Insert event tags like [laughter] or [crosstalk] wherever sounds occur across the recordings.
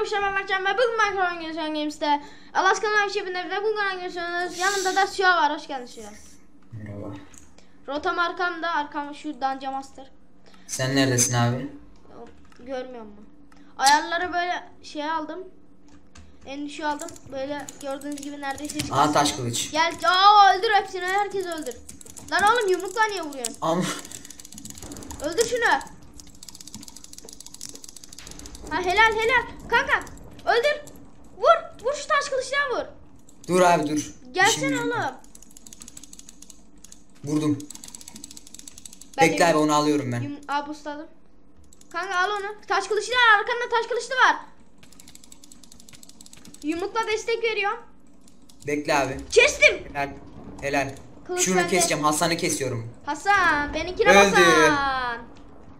arkadaşlar ben Mertcan ve bugün Minecraft oynuyoruz Games'te. Alaska'nın ekibinde bir de bugün oynuyorsunuz. Yanımda da Suya var. Hoş geldin Suya. Merhaba. Rotam arkamda. Arkam şu Danca Master. Sen neredesin abi? Görmüyor musun? Ayarları böyle şey aldım. En düşüğü aldım. Böyle gördüğünüz gibi neredeyse Aha taş kılıç. Gel. Aa öldür hepsini. Herkes öldür. Lan oğlum yumrukla niye vuruyorsun? Ama Öldür şunu. Ha helal helal. Kanka öldür. Vur. Vur şu taş kılıçla vur. dur abi dur. Gelsene oğlum. Vurdum. Ben Bekle abi onu alıyorum ben. Aa busladım. Kanka al onu. Taş kılıçlı var. Arkanda taş kılıçlı var. Yumrukla destek veriyorum. Bekle abi. Kestim. Helal. Helal. Kılıç Şunu bende. keseceğim. Hasan'ı kesiyorum. Hasan. Benimkine Öldü. Hasan.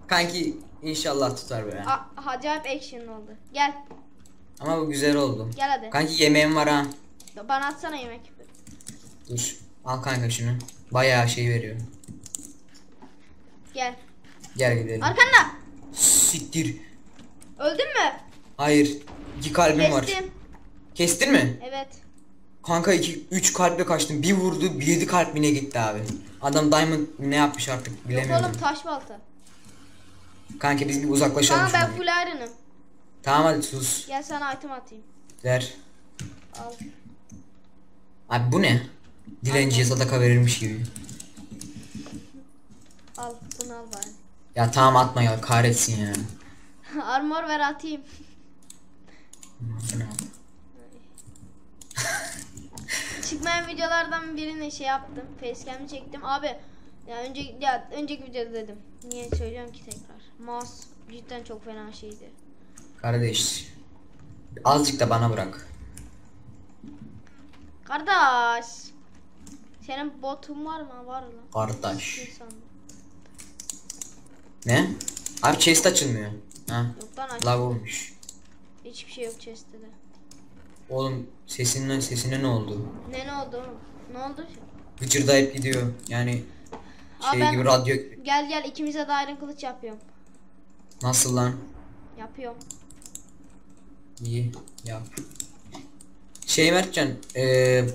Kanki inşallah tutar be. A acayip action oldu. Gel. Ama bu güzel oldu. Gel hadi. Kanki yemeğim var ha. Bana atsana yemek. Dur. Al kanka şunu. Bayağı şey veriyor. Gel. Gel gidelim. Arkanda. Siktir. Öldün mü? Hayır. İki kalbim var. Kestim. Kestin mi? Evet. Kanka iki, üç kalple kaçtım. Bir vurdu, bir yedi kalp yine gitti abi. Adam Diamond ne yapmış artık Yok bilemiyorum. oğlum taş balta. Kanka biz bir uzaklaşalım Kanka ben full iron'ım. Tamam hadi sus. Gel sana item atayım. Ver. Al. Abi bu ne? Dilenciye sadaka verirmiş gibi. Al. Bunu al bari. Ya tamam atma ya kahretsin ya. [laughs] Armor ver atayım. [laughs] Çıkmayan videolardan birini şey yaptım. Facecam'i çektim. Abi ya önce ya önceki videoda dedim. Niye söylüyorum ki tekrar? Mouse cidden çok fena şeydi. Kardeş. Azıcık da bana bırak. Kardeş. Senin botun var mı? Var lan. Kardeş. Şey. Ne? Abi chest açılmıyor. Ha. Yok lan aç. Lag olmuş. Hiçbir şey yok chest'te de. Oğlum sesine sesine ne oldu? Ne ne oldu oğlum? Ne oldu? Gıcırdayıp gidiyor. Yani Aa, şey ben- gibi radyo Gel gel ikimize de iron kılıç yapıyorum. nasıl lan? Yapıyorum. İyi yap. Şey Mertcan eee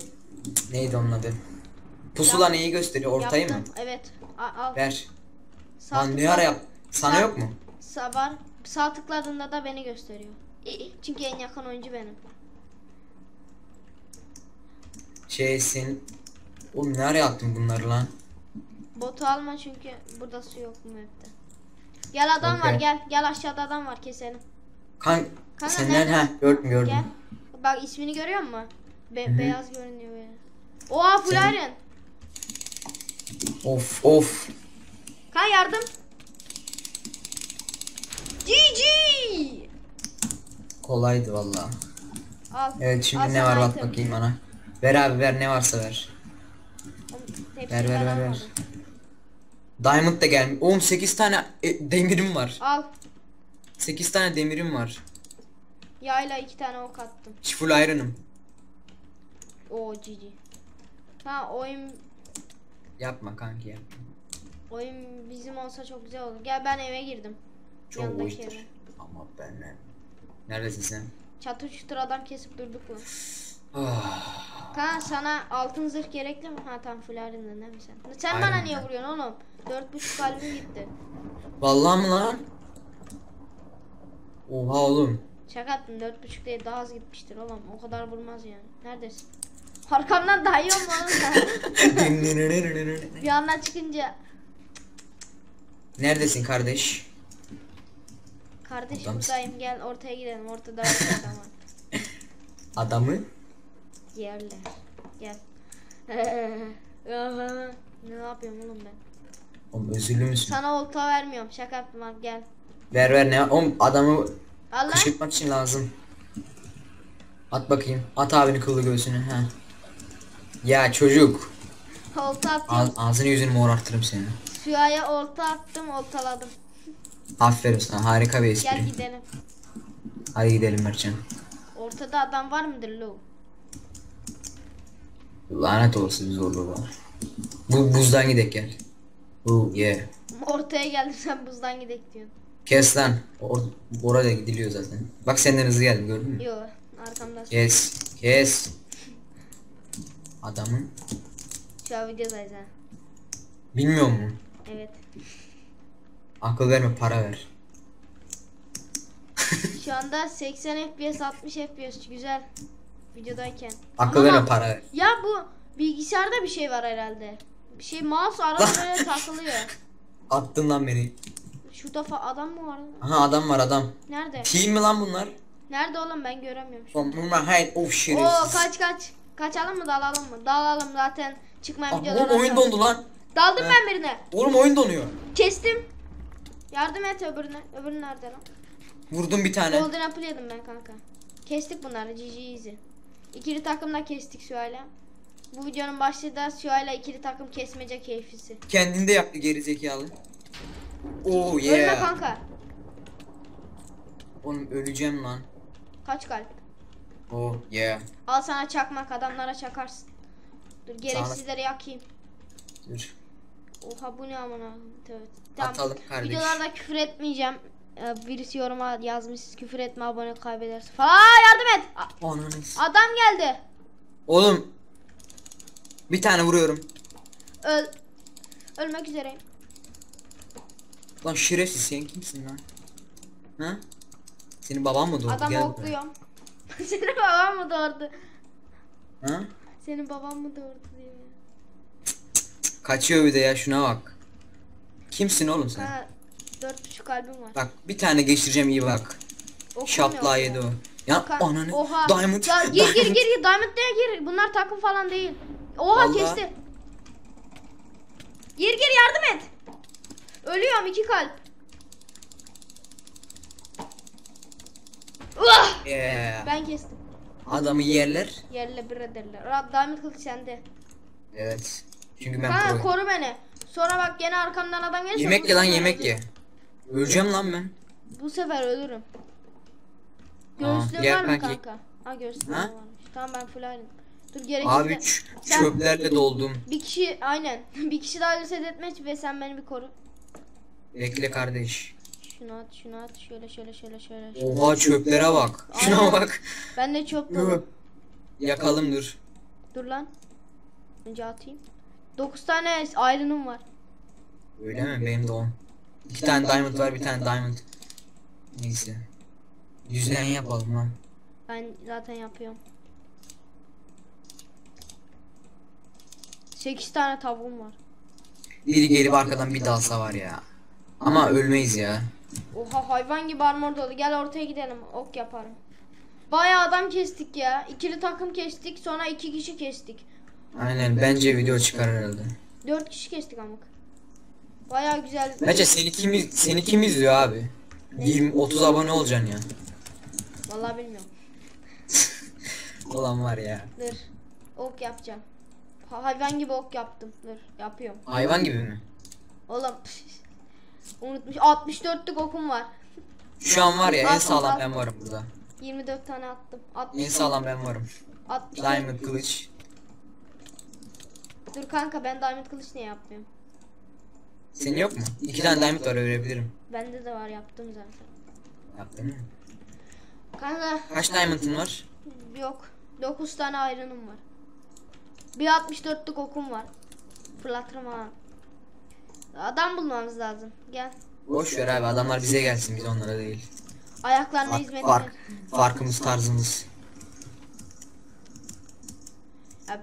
neydi onun adı? Pusula Yap- neyi gösteriyor? Ortayı mı? Yaptım. Evet. A- al. Ver. Sağ Lan ne tıkla- ara yap? Sana Sağ- yok mu? Sağ var. Sağ tıkladığında da beni gösteriyor. Çünkü en yakın oyuncu benim. Şey sen Oğlum ne ara yaptın bunları lan? Botu alma çünkü burada su yok mu hepte. Gel adam var Okey. gel. Gel aşağıda adam var keselim. Kan Kanka sen nerede? nerede? Ha gördüm gördüm. Gel. Bak ismini görüyor musun? Be- hı. beyaz görünüyor böyle. Oha Sen- iron. Of of. Kan yardım. GG. Kolaydı valla. Al. Evet şimdi Al ne var bak bakayım bana. Ver abi ver ne varsa ver. Ver ver ver ver. Diamond da gelmiş. Oğlum 8 tane e, demirim var. Al. 8 tane demirim var. Yayla iki tane ok attım. Full iron'ım. Oo GG. Ha oyun Yapma kanki yapma. oyun bizim olsa çok güzel olur. Gel ben eve girdim. Çok eve. Ama ben ne? Neredesin sen? Çatır çutur adam kesip durduk mu? Ah, Kaan sana altın zırh gerekli mi? Ha tam değil mi sen? Sen bana niye vuruyorsun oğlum? Dört buçuk kalbim gitti. Vallahi mı lan? Oha oğlum. Şaka yaptım dört buçuk değil daha az gitmiştir oğlum. O kadar vurmaz yani. Neredesin? Arkamdan dayıyor mu oğlum sen? [laughs] Bir anda çıkınca. Neredesin kardeş? Kardeş Adam- buradayım gel ortaya gidelim. Ortada var adam var. [laughs] Adamı? Yerler. Gel. [laughs] ne yapıyorum oğlum ben? Oğlum özürlü müsün? Sana olta vermiyorum. Şaka yaptım abi gel. Ver ver ne? Oğlum adamı Allah. kışırtmak için lazım. At bakayım. At abinin kıllı göğsünü. Ha. Ya çocuk. Olta attım. Ağ- ağzını yüzünü morartırım seni. Suya olta attım oltaladım. Aferin sana. Harika bir espri. Gel gidelim. Hadi gidelim Mertcan. Ortada adam var mıdır lo? Lanet olsun zorluğu var. Bu buzdan gidek gel. Oh yeah. Ortaya geldim sen buzdan gidek diyorsun. Kes lan. Or oraya gidiliyor zaten. Bak senden hızlı geldim gördün mü? Yo arkamda. Kes. Kes. Adamın. Şu an videodayız ha. Bilmiyor mu? Evet. Akıl verme para ver. Şu anda 80 FPS 60 FPS güzel. Videodayken. Akıl Ama- verme para. Ya bu bilgisayarda bir şey var herhalde. Bir şey mouse arada [laughs] böyle takılıyor. Attın lan beni. Şurada fa- adam mı var? Aha adam var adam. Nerede? Team mi lan bunlar? Nerede oğlum ben göremiyorum. şu- Oğlum bunlar hayır of Oo şerefsiz. kaç kaç. Kaçalım mı dalalım mı? Dalalım zaten çıkmayan videolar. oğlum oyun dondu lan. Daldım ben birine. Oğlum oyun donuyor. Kestim. Yardım et öbürüne. Öbürü nerede lan? Vurdum bir tane. Golden Apple yedim ben kanka. Kestik bunları GG easy. İkili takımda kestik Süheyla. Bu videonun başlığı da Süheyla ikili takım kesmece keyfisi. Kendinde yaptı geri zekalı. Oh Ölme yeah. kanka. Oğlum öleceğim lan. Kaç kalp? Oh yeah. Al sana çakmak adamlara çakarsın. Dur gereksizleri yakayım. Dur. Oha bu ne amına. Tövbe. Tamam. Atalım kardeş. Videolarda küfür etmeyeceğim. Ee, birisi yoruma yazmış küfür etme abone kaybedersin falan. Aa, yardım et. A- Ananı. adam geldi. Oğlum. Bir tane vuruyorum. Öl. Ölmek üzereyim. Lan şerefsiz sen kimsin lan? Ha? Senin baban mı doğdu? Adamı Gel okluyorum. [laughs] Senin baban mı doğurdu? Ha? Senin baban mı doğurdu diye. Kaçıyor bir de ya şuna bak. Kimsin oğlum sen? Ha, dört buçuk kalbim var. Bak bir tane geçireceğim iyi bak. Şapla yedi o. Ya Kan- ananı. Oha. Diamond. Ya gir [laughs] gir gir gir. Diamond diye gir. Bunlar takım falan değil. Oha Vallahi. kesti. Gir gir yardım et. Ölüyorum iki kalp. Uah! Yeah. Ben kestim. Adamı yerler. Yerle bir ederler. Ra- Diamond kılıç sende. Evet. Çünkü ben Kanka koru beni. Sonra bak gene arkamdan adam gelirse. Yemek ye lan yemek ye. Öleceğim lan ben. Bu sefer ölürüm. Göğüslüğün var mı kanki. kanka? Ha göğüslüğüm Ha? varmış. Tamam ben full iron. Dur gerekirse. Abi ç- Sen- çöplerle doldum. Bir kişi aynen. [laughs] bir kişi daha ölürse deathmatch ve sen beni bir koru. Bekle kardeş. Şunu at, şunu at. Şöyle şöyle şöyle şöyle. şöyle. Oha çöplere bak. [laughs] Şuna Aynen. bak. Ben de çok dolu. Yakalım dur. Dur lan. Önce atayım. 9 tane iron'um var. Öyle mi? Benim de 10. İki tane diamond var bir tane diamond. Neyse. Yüzden yapalım lan. Ben zaten yapıyorum. 8 tane tavuğum var. Biri gelip arkadan bir dalsa var ya. Ama ölmeyiz ya. Oha hayvan gibi armor dolu. Gel ortaya gidelim. Ok yaparım. Bayağı adam kestik ya. İkili takım kestik. Sonra iki kişi kestik. Aynen bence video çıkar herhalde. Dört kişi kestik amık. Bayağı güzel. Bence seni kim seni kim izliyor abi? 20 30 abone olacaksın ya. Vallahi bilmiyorum. [laughs] Olan var ya. Dur. Ok yapacağım. Ha- hayvan gibi ok yaptım. Dur yapıyorum. Hayvan gibi mi? Oğlum [laughs] unutmuş. 64'lük okum var. Şu an var ya en sağlam ben varım burada. 24 tane attım. 60. En sağlam ben varım. 60. Diamond kılıç. Dur kanka ben diamond kılıç niye yapmıyorum? Senin yok mu? İki tane diamond var verebilirim. Bende de var yaptım zaten. Yaptın mı? Kanka Kaç diamond'ın var? yok. 9 tane iron'um var. Bir 64'lük okum var. Fırlatırım ha. Adam bulmamız lazım. Gel. Boş ver abi adamlar bize gelsin biz onlara değil. Ayaklarına Fark, hizmet fark, farkımız tarzımız. Ya,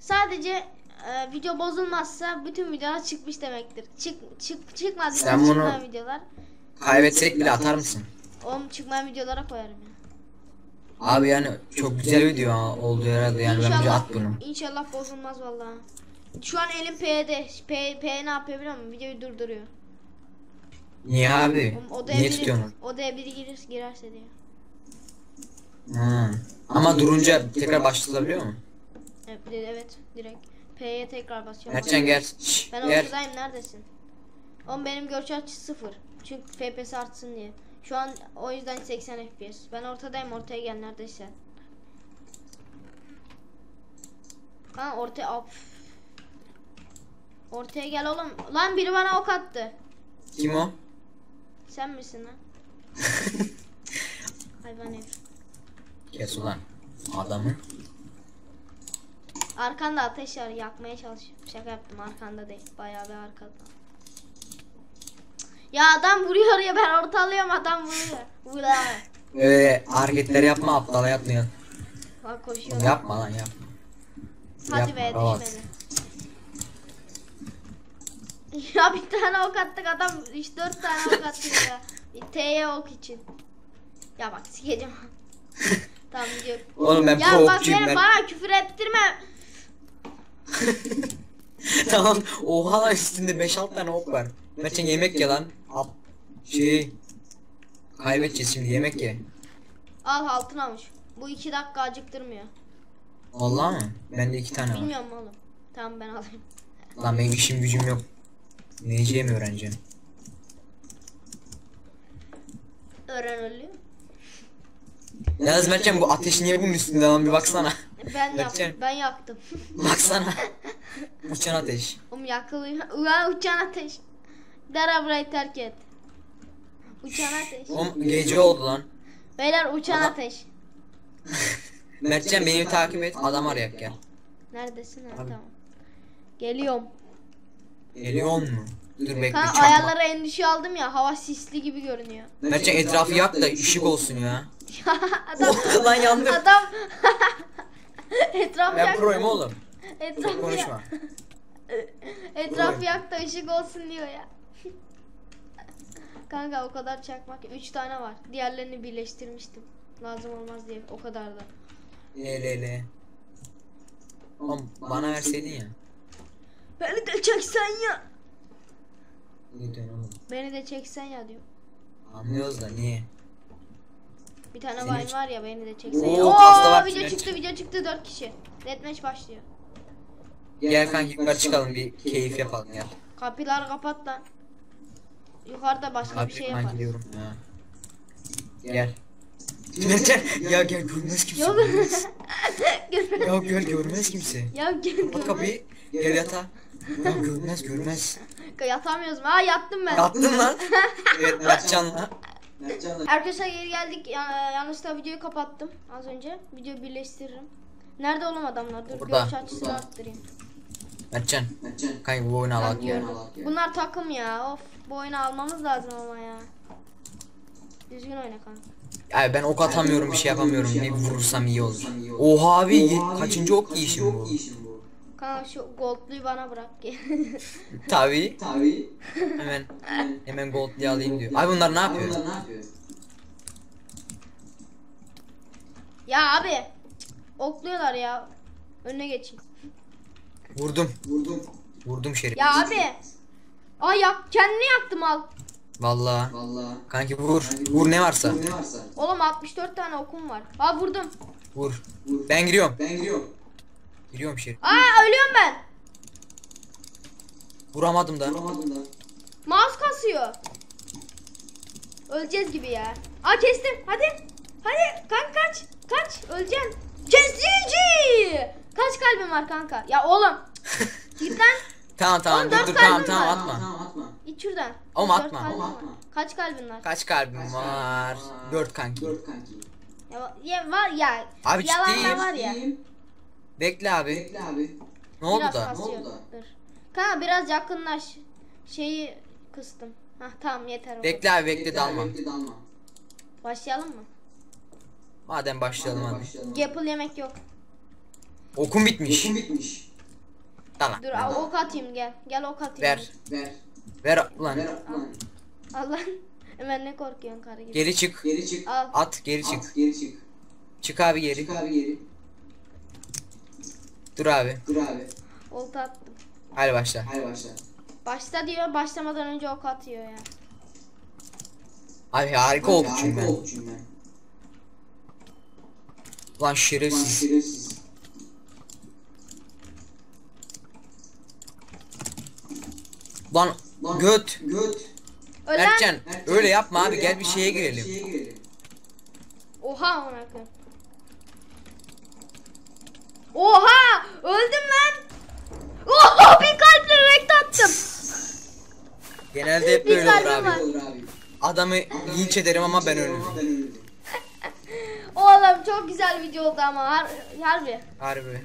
Sadece e, video bozulmazsa bütün videolar çıkmış demektir. Çık çık çıkmadı Sen bunu- çıkmayan videolar. Kaybetsek bile atar mısın? Oğlum çıkmayan videolara koyarım ya. Abi yani çok güzel video oldu herhalde yani bence at bunu. İnşallah bozulmaz vallahi. Şu an elim P'de. P, P ne yapıyor biliyor musun? Videoyu durduruyor. Niye abi? Oğlum odaya Niye biri, tutuyorsun? odaya biri girir, girerse diye. Ha. Ama durunca tekrar başlatılabiliyor mu? Evet, evet direkt. P'ye tekrar basıyorum. Mertcan gel. Ben gel. ortadayım neredesin? Oğlum benim görüş açısı sıfır. Çünkü FPS artsın diye. Şu an o yüzden 80 FPS. Ben ortadayım ortaya gel neredeyse. Ha ortaya of. Ortaya gel oğlum. Lan biri bana ok attı. Kim o? Sen misin lan? [laughs] Hayvan herif. Kes ulan. Adamı. Arkanda ateş var yakmaya çalışıyorum. Şaka yaptım arkanda değil. Bayağı bir arkada. Ya adam vuruyor ya ben ortalıyorum adam vuruyor. Vura. Öyle hareketleri yapma aptala yapmıyor. Bak koşuyor. Yapma lan yapma. Hadi be Yapma, rahat. düşmedi. [laughs] Ya bir tane ok attık adam 3-4 tane ok attı ya. T'ye ok için. Ya bak sikeceğim. [laughs] tamam gidiyor. Oğlum ben Ya bak beni ben. bana küfür ettirme. [laughs] tamam. Oha üstünde 5-6 tane ok var. Mertcan yemek ye lan. Al. Şey. Kaybedeceğiz şimdi yemek ye. Al altın almış. Bu 2 dakika acıktırmıyor. Vallahi mı? Bende 2 tane var. Bilmiyorum oğlum. Tamam ben alayım. Lan benim işim gücüm yok. Ne yiyeceğimi öğreneceğim. Öğren ölüyor. Yalnız Mertcan bu ateş niye bunun üstünde lan bir baksana. Ben Yakacağım. yaktım. Ben yaktım. baksana. [laughs] Uçan ateş. Oğlum yakılıyor. Ulan uçan ateş. Dara burayı terk et. Uçan ateş. Oğlum gece oldu lan. Beyler uçan Ama- ateş. [laughs] Mertcan beni takip et adam arayak gel. Neredesin? Ha, Abi. tamam. Geliyorum. Geliyor mu? Dur bekle Kan çakma. ayarlara en düşüğü aldım ya. Hava sisli gibi görünüyor. Mertcan etrafı yak da ışık olsun ya. Adam [laughs] lan yandım. adam [laughs] etrafı Ben yak. proyum oğlum. Etrafı yak. Konuşma. [laughs] Etrafı yak da ışık olsun diyor ya. Kanka o kadar çakmak. 3 tane var. Diğerlerini birleştirmiştim. Lazım olmaz diye o kadar da. Le le le. Oğlum bana verseydin ya. Beni de çeksen ya. Ne diyorsun oğlum? Beni de çeksen ya diyor. Anlıyoruz da niye? Bir tane Seni Vine ç- var ya beni de çeksen Oo, ya. pasta var, video Cüneyt. çıktı video çıktı 4 kişi. Deathmatch başlıyor. Gel kanki yukarı çıkalım bir keyif yapalım gel. Kapıları kapat lan. Yukarıda başka Abi bir şey ben yapar. gidiyorum ya. Gel. Mertcan [laughs] ya gel görmez kimse. Yok. [laughs] görmez. Gel- ya gel görmez kimse. ya gel. Kapat kapıyı. Gel yatağa. Ya görmez görmez. Yatamıyoruz mu? Ha yattım ben. Yattın lan. [laughs] Evet Mertcan'la. Arkadaşlar geri geldik. Ya, yanlışlıkla videoyu kapattım az önce. Videoyu birleştiririm. Nerede oğlum adamlar? Dur Burada. görüş açısını arttırayım. Mertcan. Kanki bu oyunu al. Bunlar takım ya. Of bu oyunu almamız lazım ama ya. Düzgün oyna kanka. Abi ben ok atamıyorum bir şey yapamıyorum. Bir vurursam iyi olur. Oha abi ye- kaçıncı ok yiyişim bu? Kanka şu goldluyu bana bırak. [laughs] Tabii. Tabii. Hemen hemen gold'li alayım diyor. Abi bunlar ne yapıyor? Bunlar ne yapıyor? ya abi. Okluyorlar ya. Önüne geçeyim. Vurdum. Vurdum. Vurdum şerif. Ya abi. Ay yak kendini yaktım al. Vallahi. Vallahi. Kanki vur. Vur ne varsa. Ne varsa. Oğlum 64 tane okum var. Ha vurdum. Vur. Vur. Ben giriyorum. Ben giriyorum. Giriyorum şerif. Aa ölüyorum ben. Vuramadım da. Vuramadım da. Mouse kasıyor. Öleceğiz gibi ya. Aa kestim. Hadi. Hadi. Kanka kaç. Kaç. Öleceksin. Kesici. Kaç kalbim var kanka? Ya oğlum. [laughs] Git lan. Tamam tamam dur dur tamam tamam atma. Tamam atma. İç şuradan. Oğlum atma. kalbim atma. Kaç kalbin var? Kaç kalbim var? Dört kanki. Dört kanki. Ya, ya var ya. Abi yalan ciddiyim. var ya. Bekle abi. Bekle abi. Ne oldu biraz da? Ne oldu da? Kanka biraz yakınlaş. Şeyi kıstım. Hah tamam yeter. Bekle abi bekle dalma. Bekle dalma. Başlayalım mı? Madem başlayalım hadi. Başlayalım. Gapple yemek yok. Okum bitmiş. Okum bitmiş. Tamam. Dur al, ok atayım gel. Gel ok atayım. Ver. Ver. Ver lan. Ver lan. Allah. [laughs] Hemen ne korkuyorsun karı gibi. Geri çık. Geri çık. Al. At geri çık. At, geri çık. Çık abi geri. Çık abi geri. Dur abi. Dur abi. Olta attım. Hadi başla. Hadi başla. Başta diyor başlamadan önce ok atıyor ya. Abi harika oldu çünkü Harika ben. çünkü ben. Lan Lan şerefsiz. şerefsiz. Lan Lan göt. Göt. Ölen. Mertcan, öyle yapma abi öyle gel yapma bir şeye abi, gel girelim. Bir şeye girelim. Oha amına koyayım. Oha! Öldüm lan. Oha bir kalple rekt attım. Genelde hep Bir böyle olur kalbim abi. var. Adamı linç ederim ama ben ölürüm. [laughs] Oğlum çok güzel video oldu ama har harbi. Harbi.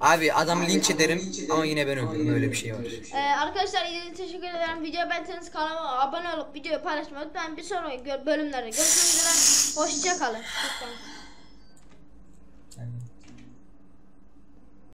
Abi adamı linç ederim ama yine ben ölürüm öyle bir şey var. Ee, arkadaşlar izlediğiniz için teşekkür ederim. Videoyu beğendiyseniz kanalıma abone olup videoyu paylaşmayı unutmayın. Bir sonraki gö- bölümlerde görüşmek üzere. Hoşçakalın. Lütfen.